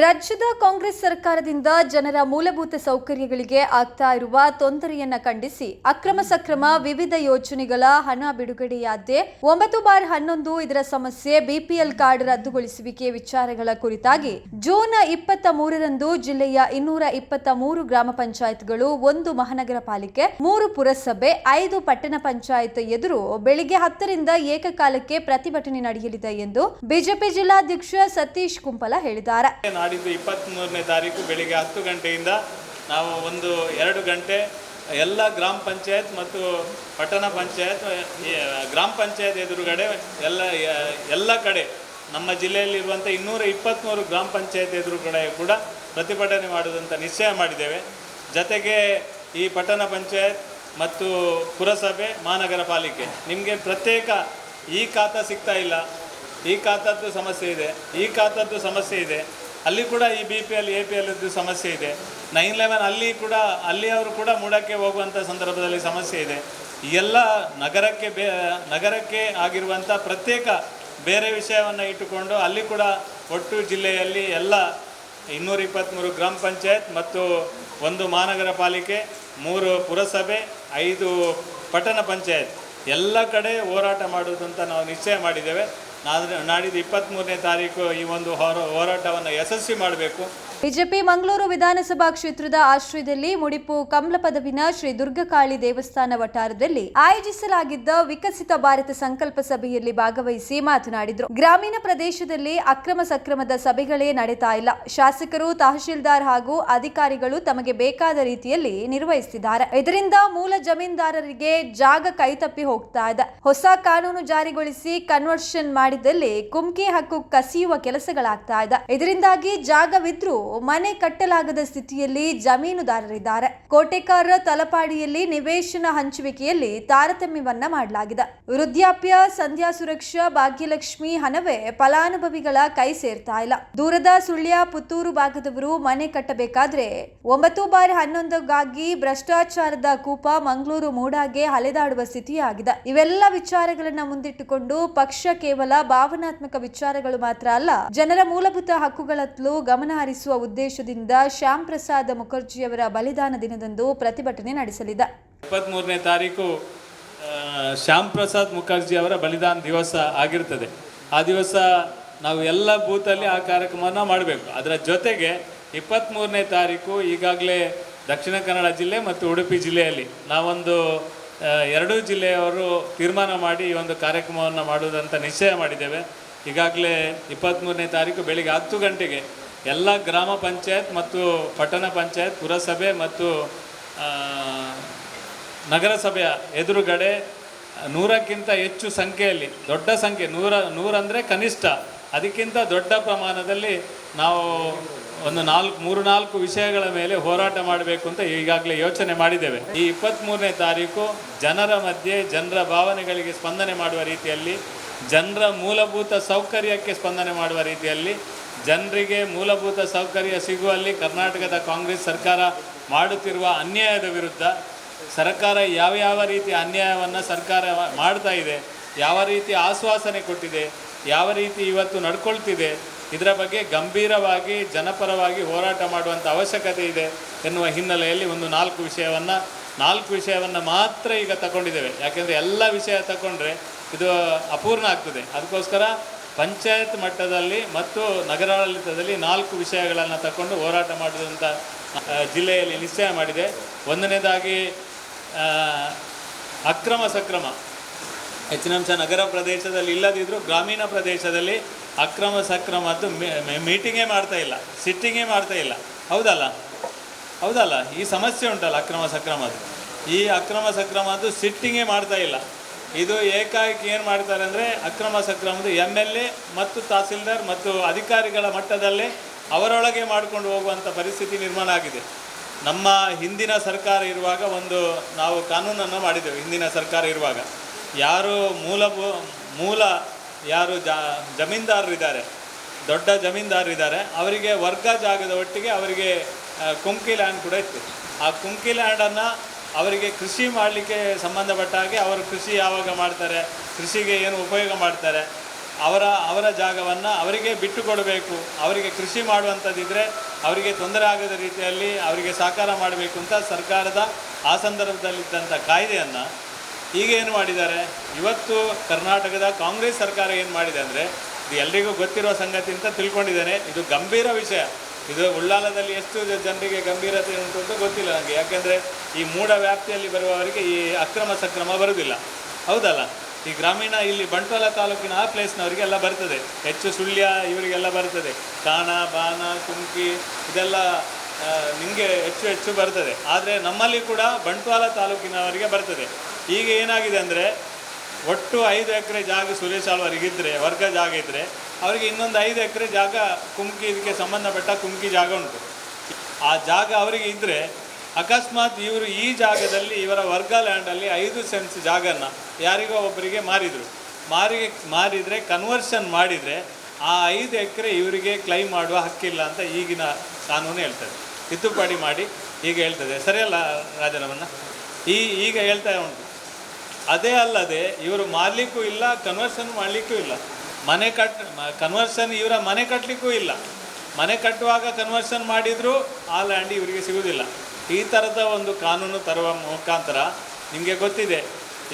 ರಾಜ್ಯದ ಕಾಂಗ್ರೆಸ್ ಸರ್ಕಾರದಿಂದ ಜನರ ಮೂಲಭೂತ ಸೌಕರ್ಯಗಳಿಗೆ ಆಗ್ತಾ ಇರುವ ತೊಂದರೆಯನ್ನ ಖಂಡಿಸಿ ಅಕ್ರಮ ಸಕ್ರಮ ವಿವಿಧ ಯೋಜನೆಗಳ ಹಣ ಬಿಡುಗಡೆಯಾದ್ದೆ ಒಂಬತ್ತು ಬಾರ್ ಹನ್ನೊಂದು ಇದರ ಸಮಸ್ಯೆ ಬಿಪಿಎಲ್ ಕಾರ್ಡ್ ರದ್ದುಗೊಳಿಸುವಿಕೆ ವಿಚಾರಗಳ ಕುರಿತಾಗಿ ಜೂನ್ ಇಪ್ಪತ್ತ ಮೂರರಂದು ಜಿಲ್ಲೆಯ ಇನ್ನೂರ ಇಪ್ಪತ್ತ ಮೂರು ಗ್ರಾಮ ಪಂಚಾಯತ್ಗಳು ಒಂದು ಮಹಾನಗರ ಪಾಲಿಕೆ, ಮೂರು ಪುರಸಭೆ, ಐದು ಪಟ್ಟಣ ಪಂಚಾಯತ್ ಎದುರು ಬೆಳಿಗ್ಗೆ ಹತ್ತರಿಂದ ಏಕಕಾಲಕ್ಕೆ ಪ್ರತಿಭಟನೆ ನಡೆಯಲಿದೆ ಎಂದು ಬಿಜೆಪಿ ಜಿಲ್ಲಾಧ್ಯಕ್ಷ ಸತೀಶ್ ಕುಂಪಲ ಹೇಳಿದ್ದಾರೆ. ನಾಡಿದ್ದು ಇಪ್ಪತ್ತ್ಮೂರನೇ ತಾರೀಕು ಬೆಳಿಗ್ಗೆ ಹತ್ತು ಗಂಟೆಯಿಂದ ನಾವು ಒಂದು ಎರಡು ಗಂಟೆ ಎಲ್ಲ ಗ್ರಾಮ ಪಂಚಾಯತ್ ಮತ್ತು ಪಟ್ಟಣ ಪಂಚಾಯತ್ ಗ್ರಾಮ ಪಂಚಾಯತ್ ಎದುರುಗಡೆ ಎಲ್ಲ ಎಲ್ಲ ಕಡೆ, ನಮ್ಮ ಜಿಲ್ಲೆಯಲ್ಲಿರುವಂಥ ಇನ್ನೂರ ಇಪ್ಪತ್ತ್ಮೂರು ಗ್ರಾಮ ಪಂಚಾಯತ್ ಎದುರುಗಡೆ ಕೂಡ ಪ್ರತಿಭಟನೆ ಮಾಡುವುದಂತ ನಿಶ್ಚಯ ಮಾಡಿದ್ದೇವೆ. ಜತೆಗೆ ಈ ಪಟ್ಟಣ ಪಂಚಾಯತ್ ಮತ್ತು ಪುರಸಭೆ, ಮಹಾನಗರ ಪಾಲಿಕೆ, ನಿಮಗೆ ಪ್ರತ್ಯೇಕ ಈ ಖಾತಾ ಸಿಗ್ತಾ ಇಲ್ಲ, ಈ ಖಾತದ್ದು ಸಮಸ್ಯೆ ಇದೆ, ಈ ಖಾತದ್ದು ಸಮಸ್ಯೆ ಇದೆ ಅಲ್ಲಿ ಕೂಡ ಈ B P L A P L ಸಮಸ್ಯೆ ಇದೆ. ನೈನ್ ಲೆವೆನ್ ಅಲ್ಲಿ ಕೂಡ ಅಲ್ಲಿಯವರು ಕೂಡ ಮೂಡಕ್ಕೆ ಹೋಗುವಂಥ ಸಂದರ್ಭದಲ್ಲಿ ಸಮಸ್ಯೆ ಇದೆ. ಎಲ್ಲ ನಗರಕ್ಕೆ ಬೇ, ನಗರಕ್ಕೆ ಆಗಿರುವಂಥ ಪ್ರತ್ಯೇಕ ಬೇರೆ ವಿಷಯವನ್ನು ಇಟ್ಟುಕೊಂಡು ಅಲ್ಲಿ ಕೂಡ ಒಟ್ಟು ಜಿಲ್ಲೆಯಲ್ಲಿ ಎಲ್ಲ ಇನ್ನೂರ ಇಪ್ಪತ್ತ್ಮೂರು ಗ್ರಾಮ ಪಂಚಾಯತ್ ಮತ್ತು ಒಂದು ಮಹಾನಗರ ಪಾಲಿಕೆ, ಮೂರು ಪುರಸಭೆ, ಐದು ಪಟ್ಟಣ ಪಂಚಾಯತ್. ಎಲ್ಲ ಕಡೆ ಹೋರಾಟ ಮಾಡುವುದಂತ ನಾವು ನಿಶ್ಚಯ ಮಾಡಿದ್ದೇವೆ. ನಾಡಿದ್ದು ಇಪ್ಪತ್ತ್ಮೂರನೇ ತಾರೀಕು ಈ ಒಂದು ಹೋರ ಹೋರಾಟವನ್ನು ಯಶಸ್ವಿ ಮಾಡಬೇಕು. ಬಿಜೆಪಿ ಮಂಗಳೂರು ವಿಧಾನಸಭಾ ಕ್ಷೇತ್ರದ ಆಶ್ರಯದಲ್ಲಿ ಮುಡಿಪು ಕಮಲ ಪದವಿನ ಶ್ರೀ ದುರ್ಗಕಾಳಿ ದೇವಸ್ಥಾನ ವಠಾರದಲ್ಲಿ ಆಯೋಜಿಸಲಾಗಿದ್ದ ವಿಕಸಿತ ಭಾರತ ಸಂಕಲ್ಪ ಸಭೆಯಲ್ಲಿ ಭಾಗವಹಿಸಿ ಮಾತನಾಡಿದರು. ಗ್ರಾಮೀಣ ಪ್ರದೇಶದಲ್ಲಿ ಅಕ್ರಮ ಸಕ್ರಮದ ಸಭೆಗಳೇ ನಡೀತಾ ಇಲ್ಲ. ಶಾಸಕರು, ತಹಶೀಲ್ದಾರ್ ಹಾಗೂ ಅಧಿಕಾರಿಗಳು ತಮಗೆ ಬೇಕಾದ ರೀತಿಯಲ್ಲಿ ನಿರ್ವಹಿಸುತ್ತಿದ್ದಾರೆ ಇದರಿಂದ ಮೂಲ ಜಮೀನ್ದಾರರಿಗೆ ಜಾಗ ಕೈತಪ್ಪಿ ಹೋಗ್ತಾ ಇದೆ. ಹೊಸ ಕಾನೂನು ಜಾರಿಗೊಳಿಸಿ ಕನ್ವರ್ಷನ್ ಮಾಡಿದಲ್ಲಿ ಕುಮ್ಕಿ ಹಕ್ಕು ಕಸಿಯುವ ಕೆಲಸಗಳಾಗ್ತಾ ಇದೆ. ಇದರಿಂದಾಗಿ ಜಾಗವಿದ್ರೂ ಮನೆ ಕಟ್ಟಲಾಗದ ಸ್ಥಿತಿಯಲ್ಲಿ ಜಮೀನುದಾರರಿದ್ದಾರೆ. ಕೋಟೆಕಾರ ತಲಪಾಡಿಯಲ್ಲಿ ನಿವೇಶನ ಹಂಚುವಿಕೆಯಲ್ಲಿ ತಾರತಮ್ಯವನ್ನ ಮಾಡಲಾಗಿದೆ. ವೃದ್ಧಾಪ್ಯ, ಸಂಧ್ಯಾ ಸುರಕ್ಷಾ, ಭಾಗ್ಯಲಕ್ಷ್ಮಿ, ಹಣವೇ ಫಲಾನುಭವಿಗಳ ಕೈ ಸೇರ್ತಾ ಇಲ್ಲ. ದೂರದ ಸುಳ್ಯ ಪುತ್ತೂರು ಭಾಗದವರು ಮನೆ ಕಟ್ಟಬೇಕಾದ್ರೆ ಒಂಬತ್ತು ಬಾರಿ ಹನ್ನೊಂದಕ್ಕಾಗಿ ಭ್ರಷ್ಟಾಚಾರದ ಕೂಪ ಮಂಗಳೂರು ಮೂಡಾಗೆ ಅಲೆದಾಡುವ ಸ್ಥಿತಿಯಾಗಿದೆ. ಇವೆಲ್ಲ ವಿಚಾರಗಳನ್ನ ಮುಂದಿಟ್ಟುಕೊಂಡು ಪಕ್ಷ ಕೇವಲ ಭಾವನಾತ್ಮಕ ವಿಚಾರಗಳು ಮಾತ್ರ ಅಲ್ಲ, ಜನರ ಮೂಲಭೂತ ಹಕ್ಕುಗಳತ್ತಲೂ ಗಮನ ಹರಿಸುವ ಉದ್ದೇಶದಿಂದ ಶ್ಯಾಮ್ ಪ್ರಸಾದ್ ಮುಖರ್ಜಿಯವರ ಬಲಿದಾನ ದಿನದಂದು ಪ್ರತಿಭಟನೆ ನಡೆಸಲಿದೆ. ಇಪ್ಪತ್ತ್ಮೂರನೇ ತಾರೀಕು ಶ್ಯಾಮ್ ಪ್ರಸಾದ್ ಮುಖರ್ಜಿ ಅವರ ಬಲಿದಾನ ದಿವಸ ಆಗಿರ್ತದೆ. ಆ ದಿವಸ ನಾವು ಎಲ್ಲ ಬೂತಲ್ಲಿ ಆ ಕಾರ್ಯಕ್ರಮವನ್ನು ಮಾಡಬೇಕು. ಅದರ ಜೊತೆಗೆ ಇಪ್ಪತ್ತ್ಮೂರನೇ ತಾರೀಕು ಈಗಾಗಲೇ ದಕ್ಷಿಣ ಕನ್ನಡ ಜಿಲ್ಲೆ ಮತ್ತು ಉಡುಪಿ ಜಿಲ್ಲೆಯಲ್ಲಿ ನಾವೊಂದು ಎರಡೂ ಜಿಲ್ಲೆಯವರು ತೀರ್ಮಾನ ಮಾಡಿ ಈ ಒಂದು ಕಾರ್ಯಕ್ರಮವನ್ನು ಮಾಡುವುದಂತ ನಿಶ್ಚಯ ಮಾಡಿದ್ದೇವೆ. ಈಗಾಗಲೇ ಇಪ್ಪತ್ತ್ಮೂರನೇ ತಾರೀಕು ಬೆಳಿಗ್ಗೆ ಹತ್ತು ಗಂಟೆಗೆ ಎಲ್ಲ ಗ್ರಾಮ ಪಂಚಾಯತ್ ಮತ್ತು ಪಟ್ಟಣ ಪಂಚಾಯತ್, ಪುರಸಭೆ ಮತ್ತು ನಗರಸಭೆಯ ಎದುರುಗಡೆ ನೂರಕ್ಕಿಂತ ಹೆಚ್ಚು ಸಂಖ್ಯೆಯಲ್ಲಿ, ದೊಡ್ಡ ಸಂಖ್ಯೆ, ನೂರ, ನೂರಂದರೆ ಕನಿಷ್ಠ. ಅದಕ್ಕಿಂತ ದೊಡ್ಡ ಪ್ರಮಾಣದಲ್ಲಿ ನಾವು ಒಂದು ನಾಲ್ಕು, ಮೂರು, ನಾಲ್ಕು ವಿಷಯಗಳ ಮೇಲೆ ಹೋರಾಟ ಮಾಡಬೇಕು ಅಂತ ಈಗಾಗಲೇ ಯೋಚನೆ ಮಾಡಿದ್ದೇವೆ. ಈ ಇಪ್ಪತ್ತ್ಮೂರನೇ ತಾರೀಕು ಜನರ ಮಧ್ಯೆ ಜನರ ಭಾವನೆಗಳಿಗೆ ಸ್ಪಂದನೆ ಮಾಡುವ ರೀತಿಯಲ್ಲಿ, ಜನರ ಮೂಲಭೂತ ಸೌಕರ್ಯಕ್ಕೆ ಸ್ಪಂದನೆ ಮಾಡುವ ರೀತಿಯಲ್ಲಿ ಜನರಿಗೆ ಮೂಲಭೂತ ಸೌಕರ್ಯ ಸಿಗುವಲ್ಲಿ ಕರ್ನಾಟಕದ ಕಾಂಗ್ರೆಸ್ ಸರ್ಕಾರ ಮಾಡುತ್ತಿರುವ ಅನ್ಯಾಯದ ವಿರುದ್ಧ ಸರ್ಕಾರ ಯಾವ ಯಾವ ರೀತಿ ಅನ್ಯಾಯವನ್ನು ಸರ್ಕಾರ ಮಾಡ್ತಾ ಇದೆ, ಯಾವ ರೀತಿ ಆಶ್ವಾಸನೆ ಕೊಟ್ಟಿದೆ, ಯಾವ ರೀತಿ ಇವತ್ತು ನಡ್ಕೊಳ್ತಿದೆ, ಇದರ ಬಗ್ಗೆ ಗಂಭೀರವಾಗಿ, ಜನಪರವಾಗಿ ಹೋರಾಟ ಮಾಡುವಂಥ ಅವಶ್ಯಕತೆ ಇದೆ ಎನ್ನುವ ಹಿನ್ನೆಲೆಯಲ್ಲಿ ಒಂದು ನಾಲ್ಕು ವಿಷಯವನ್ನು ನಾಲ್ಕು ವಿಷಯವನ್ನು ಮಾತ್ರ ಈಗ ತಗೊಂಡಿದ್ದೇವೆ. ಯಾಕೆಂದರೆ ಎಲ್ಲ ವಿಷಯ ತಗೊಂಡ್ರೆ ಇದು ಅಪೂರ್ಣ ಆಗ್ತದೆ. ಅದಕ್ಕೋಸ್ಕರ ಪಂಚಾಯತ್ ಮಟ್ಟದಲ್ಲಿ ಮತ್ತು ನಗರಾಡಳಿತದಲ್ಲಿ ನಾಲ್ಕು ವಿಷಯಗಳನ್ನು ತಗೊಂಡು ಹೋರಾಟ ಮಾಡಿದಂಥ ಜಿಲ್ಲೆಯಲ್ಲಿ ನಿಶ್ಚಯ ಮಾಡಿದೆ. ಒಂದನೇದಾಗಿ ಅಕ್ರಮ ಸಕ್ರಮ. ಹೆಚ್ಚಿನ ಅಂಶ ನಗರ ಪ್ರದೇಶದಲ್ಲಿ ಇಲ್ಲದಿದ್ದರೂ ಗ್ರಾಮೀಣ ಪ್ರದೇಶದಲ್ಲಿ ಅಕ್ರಮ ಸಕ್ರಮ ಸಕ್ರಮದ್ದು ಮೀಟಿಂಗೇ ಮಾಡ್ತಾ ಇಲ್ಲ, ಸಿಟ್ಟಿಂಗೇ ಮಾಡ್ತಾ ಇಲ್ಲ. ಹೌದಲ್ಲ? ಹೌದಲ್ಲ? ಈ ಸಮಸ್ಯೆ ಉಂಟಲ್ಲ ಅಕ್ರಮ ಸಕ್ರಮದ್ದು. ಈ ಅಕ್ರಮ ಸಕ್ರಮದ್ದು ಸಿಟ್ಟಿಂಗೇ ಮಾಡ್ತಾ ಇಲ್ಲ. ಇದು ಏಕಾಏಕಿ ಏನು ಮಾಡ್ತಾರೆ ಅಂದರೆ ಅಕ್ರಮ ಸಕ್ರಮದ ಎಂ ಎಲ್ ಎ ಮತ್ತು ತಹಸೀಲ್ದಾರ್ ಮತ್ತು ಅಧಿಕಾರಿಗಳ ಮಟ್ಟದಲ್ಲಿ ಅವರೊಳಗೆ ಮಾಡ್ಕೊಂಡು ಹೋಗುವಂಥ ಪರಿಸ್ಥಿತಿ ನಿರ್ಮಾಣ ಆಗಿದೆ. ನಮ್ಮ ಹಿಂದಿನ ಸರ್ಕಾರ ಇರುವಾಗ ಒಂದು ನಾವು ಕಾನೂನನ್ನು ಮಾಡಿದ್ದೆವು, ಹಿಂದಿನ ಸರ್ಕಾರ ಇರುವಾಗ. ಯಾರು ಮೂಲ ಮೂಲ ಯಾರು ಜಮೀನ್ದಾರರಿದ್ದಾರೆ ದೊಡ್ಡ ಜಮೀನ್ದಾರರಿದ್ದಾರೆ ಅವರಿಗೆ ವರ್ಗ ಜಾಗದ ಒಟ್ಟಿಗೆ ಅವರಿಗೆ ಕುಂಕಿ ಲ್ಯಾಂಡ್ ಕೂಡ ಇತ್ತು. ಆ ಕುಂಕಿ ಲ್ಯಾಂಡನ್ನು ಅವರಿಗೆ ಕೃಷಿ ಮಾಡಲಿಕ್ಕೆ ಸಂಬಂಧಪಟ್ಟ ಹಾಗೆ ಅವರು ಕೃಷಿ ಯಾವಾಗ ಮಾಡ್ತಾರೆ, ಕೃಷಿಗೆ ಏನು ಉಪಯೋಗ ಮಾಡ್ತಾರೆ, ಅವರ ಅವರ ಜಾಗವನ್ನು ಅವರಿಗೆ ಬಿಟ್ಟು ಕೊಡಬೇಕು. ಅವರಿಗೆ ಕೃಷಿ ಮಾಡುವಂಥದ್ದಿದ್ದರೆ ಅವರಿಗೆ ತೊಂದರೆ ಆಗದ ರೀತಿಯಲ್ಲಿ ಅವರಿಗೆ ಸಹಕಾರ ಮಾಡಬೇಕು ಅಂತ ಸರ್ಕಾರದ ಆ ಸಂದರ್ಭದಲ್ಲಿದ್ದಂಥ ಕಾಯ್ದೆಯನ್ನು ಈಗ ಏನು ಮಾಡಿದ್ದಾರೆ? ಇವತ್ತು ಕರ್ನಾಟಕದ ಕಾಂಗ್ರೆಸ್ ಸರ್ಕಾರ ಏನು ಮಾಡಿದೆ ಅಂದರೆ, ಇದು ಎಲ್ರಿಗೂ ಗೊತ್ತಿರುವ ಸಂಗತಿ ಅಂತ ತಿಳ್ಕೊಂಡಿದ್ದೇನೆ. ಇದು ಗಂಭೀರ ವಿಷಯ. ಇದು ಉಳ್ಳಾಲದಲ್ಲಿ ಎಷ್ಟು ಜನರಿಗೆ ಗಂಭೀರತೆ ಉಂಟು ಅಂತ ಗೊತ್ತಿಲ್ಲ ನನಗೆ ಯಾಕೆಂದರೆ ಈ ಮೂಢ ವ್ಯಾಪ್ತಿಯಲ್ಲಿ ಬರುವವರಿಗೆ ಈ ಅಕ್ರಮ ಸಕ್ರಮ ಬರುವುದಿಲ್ಲ ಹೌದಲ್ಲ? ಈ ಗ್ರಾಮೀಣ ಇಲ್ಲಿ ಬಂಟ್ವಾಳ ತಾಲೂಕಿನ ಆ ಪ್ಲೇಸ್ನವರಿಗೆಲ್ಲ ಬರ್ತದೆ. ಹೆಚ್ಚು ಸುಳ್ಯ ಇವರಿಗೆಲ್ಲ ಬರ್ತದೆ. ಕಾಣ ಬಾನ, ಕುಂಕಿ ಇದೆಲ್ಲ ನಿಮಗೆ ಹೆಚ್ಚು ಹೆಚ್ಚು ಬರ್ತದೆ. ಆದರೆ ನಮ್ಮಲ್ಲಿ ಕೂಡ ಬಂಟ್ವಾಳ ತಾಲೂಕಿನವರಿಗೆ ಬರ್ತದೆ. ಈಗ ಏನಾಗಿದೆ ಅಂದರೆ, ಒಟ್ಟು ಐದು ಎಕರೆ ಜಾಗ ಸುರೇಶ್ ಆಳ್ವರಿಗಿದ್ದರೆ ವರ್ಗ ಜಾಗ ಇದ್ದರೆ ಅವರಿಗೆ ಇನ್ನೊಂದು ಐದು ಎಕರೆ ಜಾಗ ಕುಮ್ಕಿ ಇದಕ್ಕೆ ಸಂಬಂಧಪಟ್ಟ ಕುಮ್ಕಿ ಜಾಗ ಉಂಟು. ಆ ಜಾಗ ಅವರಿಗೆ ಇದ್ದರೆ ಅಕಸ್ಮಾತ್ ಇವರು ಈ ಜಾಗದಲ್ಲಿ ಇವರ ವರ್ಗ ಲ್ಯಾಂಡಲ್ಲಿ ಐದು ಸೆನ್ಸ್ ಜಾಗನ ಯಾರಿಗೋ ಒಬ್ಬರಿಗೆ ಮಾರಿದರು. ಮಾರಿಗೆ ಮಾರಿದರೆ ಕನ್ವರ್ಷನ್ ಮಾಡಿದರೆ ಆ ಐದು ಎಕರೆ ಇವರಿಗೆ ಕ್ಲೈಮ್ ಮಾಡುವ ಹಕ್ಕಿಲ್ಲ ಅಂತ ಈಗಿನ ಕಾನೂನು ಹೇಳ್ತದೆ. ತಿದ್ದುಪಡಿ ಮಾಡಿ ಈಗ ಹೇಳ್ತದೆ. ಸರಿಯಲ್ಲ ರಾಜನವನ್ನ ಈ ಈಗ ಹೇಳ್ತಾ ಉಂಟು. ಅದೇ ಅಲ್ಲದೆ ಇವರು ಮಾರಲಿಕ್ಕೂ ಇಲ್ಲ, ಕನ್ವರ್ಷನ್ ಮಾಡಲಿಕ್ಕೂ ಇಲ್ಲ. ಮನೆ ಕಟ್ ಕನ್ವರ್ಷನ್ ಇವರ ಮನೆ ಕಟ್ಟಲಿಕ್ಕೂ ಇಲ್ಲ. ಮನೆ ಕಟ್ಟುವಾಗ ಕನ್ವರ್ಷನ್ ಮಾಡಿದರೂ ಆ ಲ್ಯಾಂಡ್ ಇವರಿಗೆ ಸಿಗುವುದಿಲ್ಲ ಈ ಥರದ ಒಂದು ಕಾನೂನು ತರುವ ಮುಖಾಂತರ ನಿಮಗೆ ಗೊತ್ತಿದೆ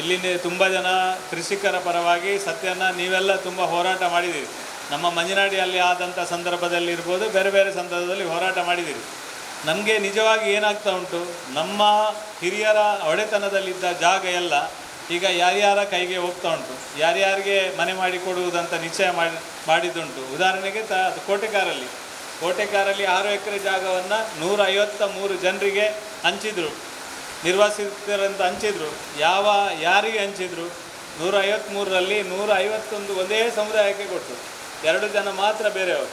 ಇಲ್ಲಿ ತುಂಬ ಜನ ಕೃಷಿಕರ ಪರವಾಗಿ ಸತ್ಯನ ನೀವೆಲ್ಲ ತುಂಬ ಹೋರಾಟ ಮಾಡಿದ್ದೀರಿ. ನಮ್ಮ ಮಂಜನಾಡಿಯಲ್ಲಿ ಆದಂಥ ಸಂದರ್ಭದಲ್ಲಿ ಇರ್ಬೋದು, ಬೇರೆ ಬೇರೆ ಸಂದರ್ಭದಲ್ಲಿ ಹೋರಾಟ ಮಾಡಿದ್ದೀರಿ. ನಮಗೆ ನಿಜವಾಗಿ ಏನಾಗ್ತಾ ಉಂಟು, ನಮ್ಮ ಹಿರಿಯರ ಒಡೆತನದಲ್ಲಿದ್ದ ಜಾಗ ಎಲ್ಲ ಈಗ ಯಾರ್ಯಾರ ಕೈಗೆ ಹೋಗ್ತಾ ಉಂಟು, ಯಾರ್ಯಾರಿಗೆ ಮನೆ ಮಾಡಿ ಕೊಡುವುದಂತ ನಿಶ್ಚಯ ಮಾಡಿ, ಮಾಡಿದ್ದುಂಟು. ಉದಾಹರಣೆಗೆ ತ, ಅದು ಕೋಟೆಕಾರಲ್ಲಿ ಕೋಟೆಕಾರಲ್ಲಿ ಆರು ಎಕರೆ ಜಾಗವನ್ನು ನೂರ ಐವತ್ತ ಮೂರು ಜನರಿಗೆ ಹಂಚಿದ್ರು. ನಿರ್ವಾಸಿತರಂತ ಹಂಚಿದರು. ಯಾವ, ಯಾರಿಗೆ ಹಂಚಿದರು? ನೂರ ಐವತ್ತ್ಮೂರರಲ್ಲಿ ನೂರ ಐವತ್ತೊಂದು ಒಂದೇ ಸಮುದಾಯಕ್ಕೆ ಕೊಟ್ಟರು ಎರಡು ಜನ ಮಾತ್ರ ಬೇರೆಯವರು.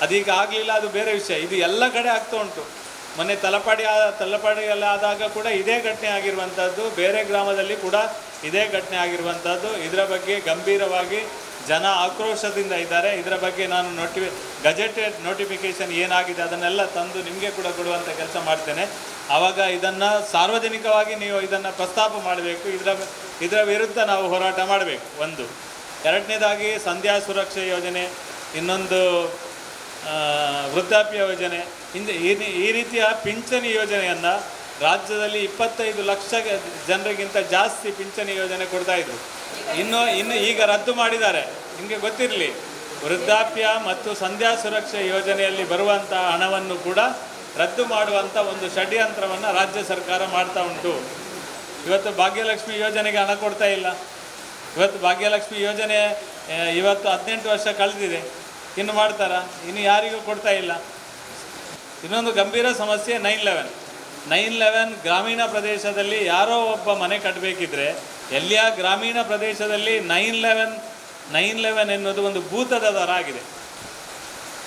ಅದೀಗ ಆಗಲಿಲ್ಲ, ಅದು ಬೇರೆ ವಿಷಯ. ಇದು ಎಲ್ಲ ಕಡೆ ಆಗ್ತಾ ಉಂಟು. ಮೊನ್ನೆ ತಲಪಾಡಿ ತಲಪಾಡಿಯಲ್ಲಿ ಆದಾಗ ಕೂಡ ಇದೇ ಘಟನೆ ಆಗಿರುವಂಥದ್ದು ಬೇರೆ ಗ್ರಾಮದಲ್ಲಿ ಕೂಡ ಇದೇ ಘಟನೆ ಆಗಿರುವಂಥದ್ದು ಇದರ ಬಗ್ಗೆ ಗಂಭೀರವಾಗಿ ಜನ ಆಕ್ರೋಶದಿಂದ ಇದ್ದಾರೆ. ಇದರ ಬಗ್ಗೆ ನಾನು ನೋಟಿ ಗಜೆಟೆಡ್ ನೋಟಿಫಿಕೇಶನ್ ಏನಾಗಿದೆ ಅದನ್ನೆಲ್ಲ ತಂದು ನಿಮಗೆ ಕೂಡ ಕೊಡುವಂಥ ಕೆಲಸ ಮಾಡ್ತೇನೆ. ಆವಾಗ ಇದನ್ನು ಸಾರ್ವಜನಿಕವಾಗಿ ನೀವು ಇದನ್ನು ಪ್ರಸ್ತಾಪ ಮಾಡಬೇಕು. ಇದರ ಇದರ ವಿರುದ್ಧ ನಾವು ಹೋರಾಟ ಮಾಡಬೇಕು. ಒಂದು. ಎರಡನೇದಾಗಿ ಸಂಧ್ಯಾ ಸುರಕ್ಷಾ ಯೋಜನೆ. ಇನ್ನೊಂದು ವೃದ್ಧಾಪ್ಯ ಯೋಜನೆ. ಹಿಂದೆ ಈ ರೀತಿಯ ಪಿಂಚಣಿ ಯೋಜನೆಯನ್ನು ರಾಜ್ಯದಲ್ಲಿ ಇಪ್ಪತ್ತೈದು ಲಕ್ಷ ಜನರಿಗಿಂತ ಜಾಸ್ತಿ ಪಿಂಚಣಿ ಯೋಜನೆ ಕೊಡ್ತಾ ಇದ್ರು. ಇನ್ನು ಇನ್ನು ಈಗ ರದ್ದು ಮಾಡಿದ್ದಾರೆ. ನಿಮಗೆ ಗೊತ್ತಿರಲಿ, ವೃದ್ಧಾಪ್ಯ ಮತ್ತು ಸಂಧ್ಯಾ ಸುರಕ್ಷೆ ಯೋಜನೆಯಲ್ಲಿ ಬರುವಂಥ ಹಣವನ್ನು ಕೂಡ ರದ್ದು ಮಾಡುವಂಥ ಒಂದು ಷಡ್ಯಂತ್ರವನ್ನು ರಾಜ್ಯ ಸರ್ಕಾರ ಮಾಡ್ತಾ ಉಂಟು. ಇವತ್ತು ಭಾಗ್ಯಲಕ್ಷ್ಮಿ ಯೋಜನೆಗೆ ಹಣ ಕೊಡ್ತಾ ಇಲ್ಲ. ಇವತ್ತು ಭಾಗ್ಯಲಕ್ಷ್ಮಿ ಯೋಜನೆ ಇವತ್ತು ಹದಿನೆಂಟು ವರ್ಷ ಕಳೆದಿದೆ. ಇನ್ನು ಮಾಡ್ತಾರಾ? ಇನ್ನು ಯಾರಿಗೂ ಕೊಡ್ತಾ ಇಲ್ಲ. ಇನ್ನೊಂದು ಗಂಭೀರ ಸಮಸ್ಯೆ ನೈನ್ ಲೆವೆನ್ ನೈನ್ ಲೆವೆನ್ ಗ್ರಾಮೀಣ ಪ್ರದೇಶದಲ್ಲಿ ಯಾರೋ ಒಬ್ಬ ಮನೆ ಕಟ್ಟಬೇಕಿದ್ರೆ ಎಲ್ಲಿಯ ಗ್ರಾಮೀಣ ಪ್ರದೇಶದಲ್ಲಿ ನೈನ್ ಲೆವೆನ್ ನೈನ್ ಲೆವೆನ್ ಎನ್ನುವುದು ಒಂದು ಭೂತದ ದರ ಆಗಿದೆ.